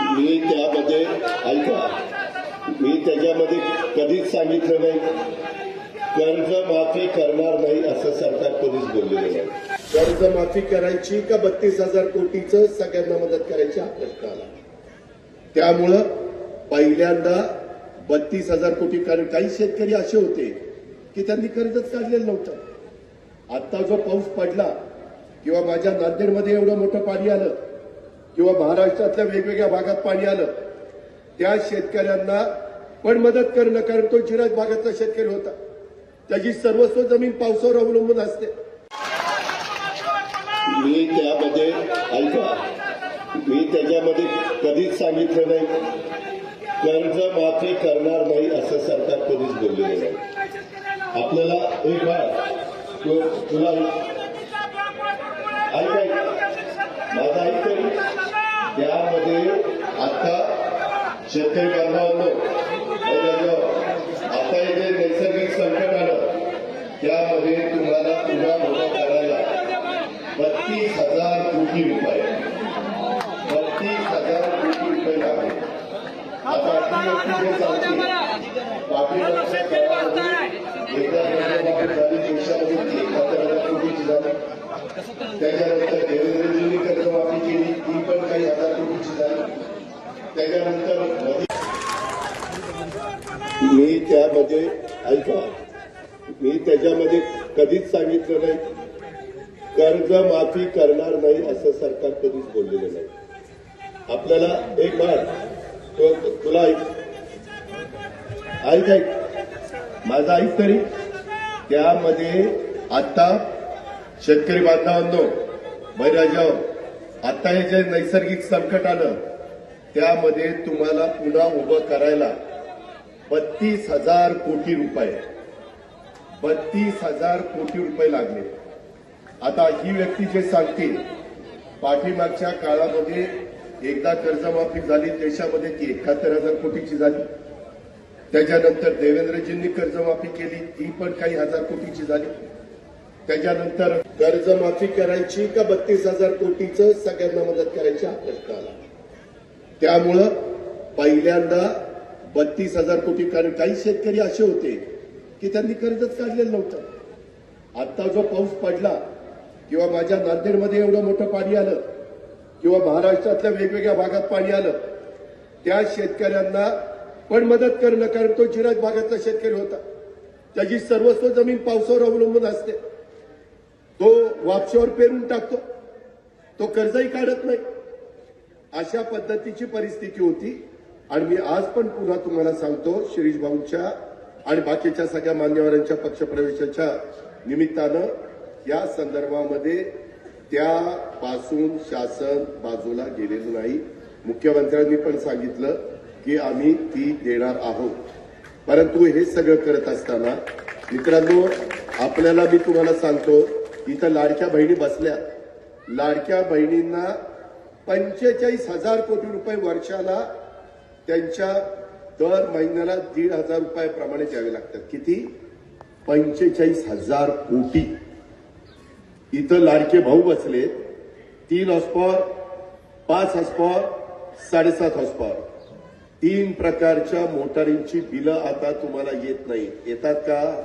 मी त्यामध्ये ऐका मी त्याच्यामध्ये कधीच सांगितलं नाही. कर्जमाफी करणार नाही असं सरकार कधीच बोललेलं नाही. कर्जमाफी करायची का बत्तीस हजार कोटीचं सगळ्यांना मदत करायची हा प्रश्न आला. त्यामुळं पहिल्यांदा बत्तीस हजार कोटी कारण काही शेतकरी असे होते की त्यांनी कर्जच काढलेलं नव्हतं. आता जो पाऊस पडला किंवा माझ्या नांदेडमध्ये एवढं मोठं पाणी आलं किंवा महाराष्ट्रातल्या वेगवेगळ्या भागात पाणी आलं त्या शेतकऱ्यांना पण मदत करणं कारण तो जिराज भागातला शेतकरी होता. त्याची सर्वस्व जमीन पावसावर अवलंबून असते. मी त्यामध्ये ऐका मी त्याच्यामध्ये कधीच सांगितलं नाही. कर्ज माफी करणार नाही असं सरकार कधीच बोललेलं नाही. आपल्याला एक बार तुला ऐका. माझा ऐक तरी त्यामध्ये आता शेतकरी बांधवांनो हो आता हे जे नैसर्गिक संकट आलं त्यामध्ये तुम्हाला पुन्हा मोठा करायला बत्तीस हजार कोटी रुपये. बत्तीस हजार कोटी रुपये लागले. आता आपली व्यक्ती जे सांगते पाठीमागच्या काळामध्ये एकदा कर्जमाफी झाली देशामध्ये एकाहत्तर हजार कोटीची झाली त्याच्यानंतर देवेंद्रजींनी कर्जमाफी केली ती पण काही हजार कोटीची झाली त्याच्यानंतर मी त्यामध्ये ऐका मी त्याच्यामध्ये कधीच सांगितलं नाही. कर्ज माफी करणार नाही असं सरकार कधीच बोललेलं नाही. आपल्याला एक बार तुला ऐक. ऐक ऐक. माझा ऐक तरी. त्यामध्ये आता शेतकरी बांधवांनो बैराजाव आता हे जे नैसर्गिक संकट आलं त्यामध्ये तुम्हाला पुन्हा उभं करायला बत्तीस हजार कोटी रुपये. बत्तीस हजार कोटी रुपये लागले. आता ही व्यक्ती जे सांगतील पाठीमागच्या काळामध्ये एकदा कर्जमाफी झाली देशामध्ये ती एकाहत्तर हजार कोटीची झाली. त्याच्यानंतर देवेंद्रजींनी कर्जमाफी केली ती पण काही हजार कोटीची झाली. त्याच्यानंतर कर्जमाफी करायची का बत्तीस हजार कोटीचं सगळ्यांना मदत करायची हा प्रश्न आला त्यामुळं पहिल्यांदा बत्तीस हजार कोटी कारण काही शेतकरी असे होते की त्यांनी कर्जच काढलेलं नव्हतं. आता जो पाऊस पडला किंवा माझ्या नांदेडमध्ये एवढं मोठं पाणी आलं किंवा महाराष्ट्रातल्या वेगवेगळ्या भागात पाणी आलं त्या शेतकऱ्यांना पण मदत करणं कारण तो जिराज भागातला शेतकरी होता. त्याची सर्वस्व जमीन पावसावर अवलंबून असते. तो वापशावर पेरून टाकतो. तो कर्जही काढत नाही. अशा पद्धतीची परिस्थिती होती. आणि मी आज पण पुन्हा तुम्हाला सांगतो शिरीष भाऊंच्या आणि बाकीच्या सगळ्या मान्यवरांच्या पक्षप्रवेशाच्या निमित्तानं या संदर्भामध्ये त्यापासून शासन बाजूला गेलेलं नाही. मुख्यमंत्र्यांनी पण सांगितलं की आम्ही ती देणार आहोत. परंतु हे सगळं करत असताना मित्रांनो आपल्याला मी तुम्हाला सांगतो इथं लाडक्या बहिणी बसल्या. लाडक्या बहिणींना पंचेचाळीस हजार कोटी रुपये वर्षाला त्यांच्या दर महिन्याला दीड हजार रुपयाप्रमाणे द्यावे लागतात. किती? पंचेचाळीस हजार कोटी. इथं लाडके भाऊ बसले. तीन हॉस्पॉर पाच हॉस्पॉर साडेसात हॉस्पॉर तीन प्रकारच्या मोटारींची बिलं आता तुम्हाला येत नाही येतात का?